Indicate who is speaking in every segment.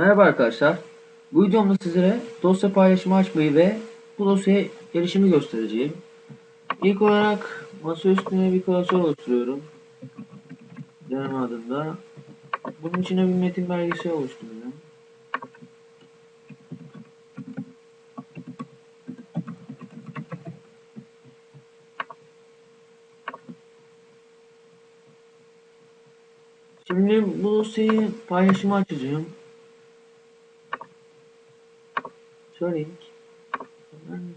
Speaker 1: Merhaba arkadaşlar. Bu videomda sizlere dosya paylaşımı açmayı ve bu dosyaya erişimi göstereceğim. İlk olarak masa üstüne bir klasör oluşturuyorum. Deneme adında. Bunun içine bir metin belgesi oluşturuyorum. Şimdi bu dosyayı paylaşıma açacağım. Sharing. Hemen.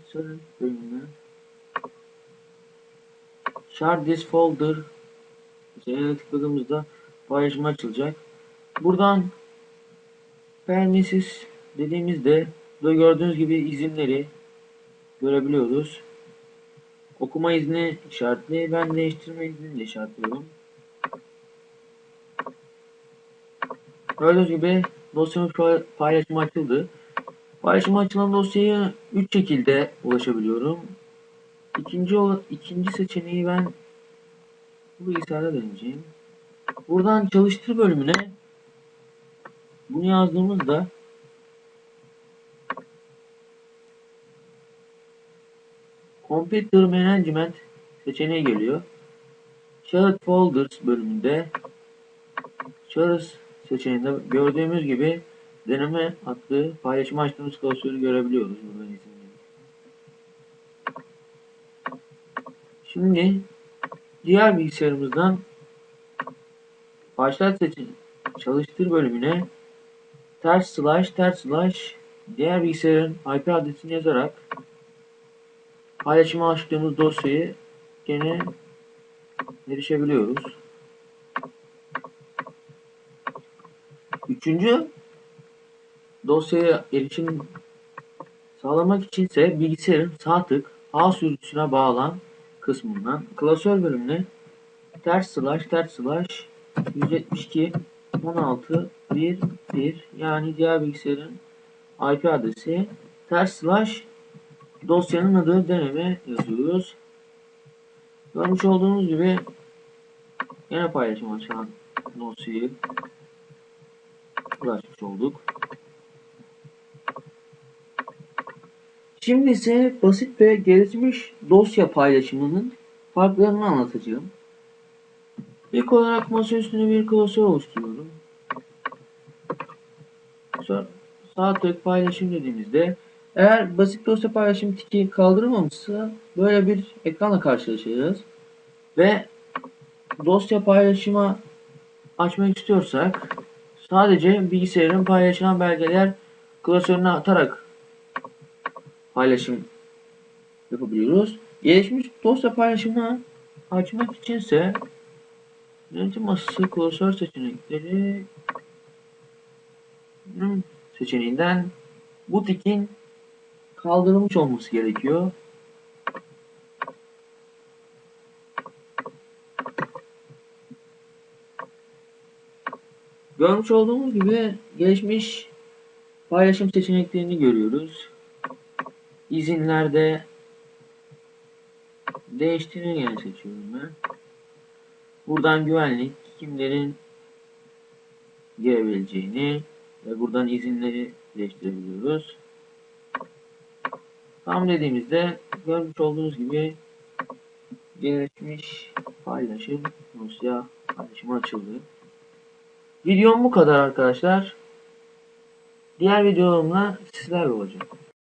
Speaker 1: Share this folder. Üzerine tıkladığımızda paylaşım açılacak. Buradan permissiz dediğimizde burada gördüğünüz gibi izinleri görebiliyoruz. Okuma izni işaretli. Ben değiştirme iznini de işaretliyorum. Gördüğünüz gibi dosyamız paylaşıma açıldı. Paylaşıma açılan dosyaya 3 şekilde ulaşabiliyorum. İkinci, ikinci seçeneği ben bu bilgisayarda deneyeceğim. Buradan çalıştır bölümüne bunu yazdığımızda Computer Management seçeneği geliyor. Shared Folders bölümünde Shared seçeneğinde gördüğümüz gibi deneme adlı paylaşım açtığımız klasörü görebiliyoruz buradan izinleri. Şimdi diğer bilgisayarımızdan başlat seçin çalıştır bölümüne ters slash ters slash diğer bilgisayarın IP adresini yazarak paylaşıma açtığımız dosyayı gene erişebiliyoruz. Üçüncü dosyaya erişim sağlamak içinse bilgisayarın sağ tık A sürücüsüne bağlan kısmından klasör bölümüne ters slash ters slash 172 16 1 1 yani diğer bilgisayarın IP adresi ters slash dosyanın adı deneme yazıyoruz. Görmüş olduğunuz gibi yine paylaşım açan dosyayı ulaşmış olduk. Şimdi ise basit ve gelişmiş dosya paylaşımının farklarını anlatacağım. İlk olarak masa üstüne bir klasör oluşturuyorum. Sonra sağ tık paylaşım dediğimizde eğer basit dosya paylaşım tiki kaldırılmamışsa böyle bir ekranla karşılaşacağız. Ve dosya paylaşıma açmak istiyorsak sadece bilgisayarın paylaşılan belgeler klasörüne atarak paylaşım yapabiliyoruz. Gelişmiş dosya paylaşımını açmak içinse yönetim masası klasör seçenekleri seçeneğinden bu tikin kaldırılmış olması gerekiyor. Görmüş olduğumuz gibi gelişmiş paylaşım seçeneklerini görüyoruz. İzinlerde değiştirir yine seçiyorum ben. Buradan güvenlik, kimlerin girebileceğini ve buradan izinleri değiştirebiliyoruz. Tam dediğimizde görmüş olduğunuz gibi gelişmiş paylaşım dosya paylaşımı açıldı. Videom bu kadar arkadaşlar. Diğer videolarımla sizlerle olacağım.